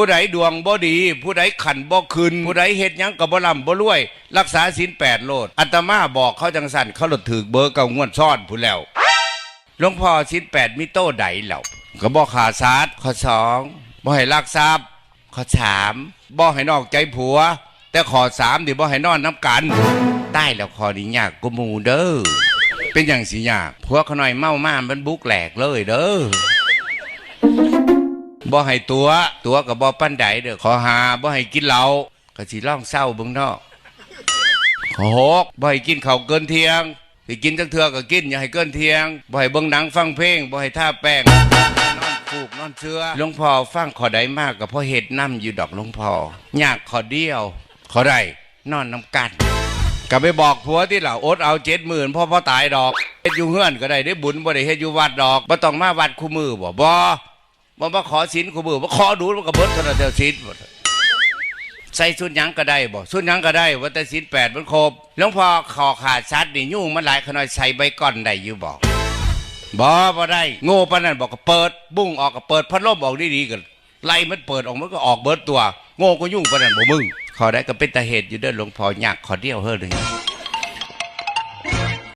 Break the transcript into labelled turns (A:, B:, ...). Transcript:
A: ผู้ใดดวงบ่ดี ผู้ใดขันบ่คืนผู้ใดเฮ็ดยังก็บ่ร่ำบ่รวย รักษาศีลแปดโลดอาตมาบอกเขาจังสันเขาหลดถือเบอร์เก่างวดซ่อนผู้แล้วหลวงพ่อศีลแปดมีโต้ใดแล้วก็บ่ขาดสาดข้อสองบ่ให้ลักทรัพย์ข้อสามบ่ให้นอกใจผัว แต่ข้อสามดิบ่ให้นอนน้ำกันใต้แล้วข้อนี้ยากกูมูเด้อเป็นอย่างสิยากผัวเขาหน่อยเมามามันบุกแหลกเลยเด้อ บ่ให้ตัว ตัวกับบ่ปั้นใดเด้อขอหาบ่ให้กินเหล้าก็สิร้องเศร้าเบิ่งเนาะขอหกบ่ให้กินข้าวเกินเที่ยงสิกินจังเทื่อก็กินอย่าให้เกินเที่ยงบ่ให้เบิ่งหนังฟังเพลงบ่ให้ท่าแป้งนอนฟูกนอนเชื้อหลวงพ่อฟังขอใดมากก็เพราะเฮ็ดน้ำอยู่ดอกหลวงพ่อยากขอเดียว ขอได้นอนน้ำกันก็ไปบอกผัวที่เหล่าอดเอาเจ็ดหมื่นพ่อพ่อตายดอกเฮ็ดอยู่เฮือนก็ได้ได้บุญบ่ได้เฮ็ดอยู่วัดดอกบ่ต้องมาวัดคู่มือบ่บ่ บ่มาขอศีลคู่มือบ่ขอดูมันก็เบิดเท่านั้นเดียวศีลบ่ใส่สุดยังก็ได้บ่สุดยังก็ได้ว่าแต่ศีลแปดมันครบหลวงพ่อขอขาดชัดนี่ยุ่งมันหลายขนาดใส่ใบก้อนได้อยู่บ่บ่บ่ได้ โง่ปานนั้นบอกก็เปิด บุ้งออกก็เปิดพัดลมออกดีๆกันไล่มันเปิดออกมันก็ออกเบิดตัว โง่ก็ยุ่งปานนั้นบ่มึงขอได้ก็เป็นตาเหตุอยู่เด้อหลวงพ่อยากขอเดียวเฮ้อเลย